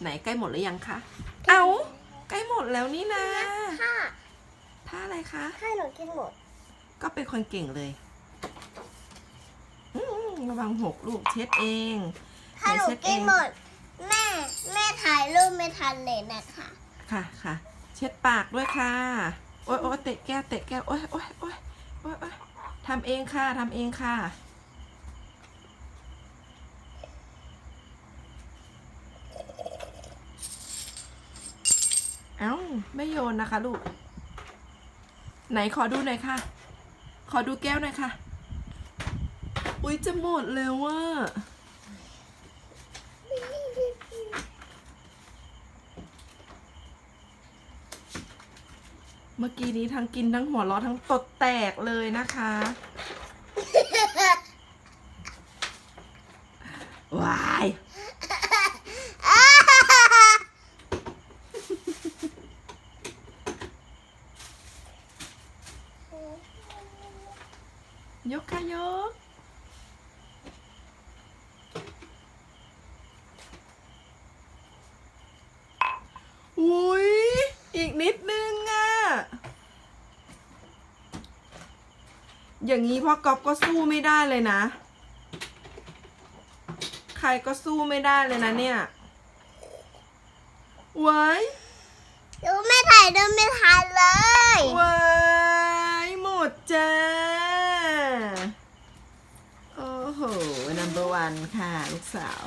ไหนใกล้หมดหรือยังคะ เอาใกล้หมดแล้วนี่นะถ้าท่าอะไรคะถ้าหนูกินหมด ก็เป็นคนเก่งเลยอืมระวังหกลูกเช็ดเองถ้าหนูเช็ดเอกินงหมด แม่แม่ถ่ายรูปไม่ทันเลยนะคะ ค่ะค่ะ เช็ดปากด้วยค่ะ โอ๊ยโอ๊ยเตะแก้วเตะแก้วโอ๊ยโอ๊ยโอ๊ยโอ๊ยโอ๊ยทำเองค่ะทำเองค่ะ เอ้า ไม่โยนนะคะลูก ไหนขอดูหน่อยค่ะ ขอดูแก้วหน่อยค่ะ อุ้ยจะหมดแล้วว่าเมื่อกี้นี้ทั้งกินทั้งหัวเราะทั้งตดแตกเลยนะคะว้าย ยกค่ะยก อุ้ยอีกนิดนึงอะอย่างนี้พ่อก๊อฟก็สู้ไม่ได้เลยนะ ใครก็สู้ไม่ได้เลยนะเนี่ยไว้หนูไม่ถ่ายรูปไม่ทันเลยไว้หมดจ้า โอ้โหนัมเบอร์วันค่ะ ลูกสาว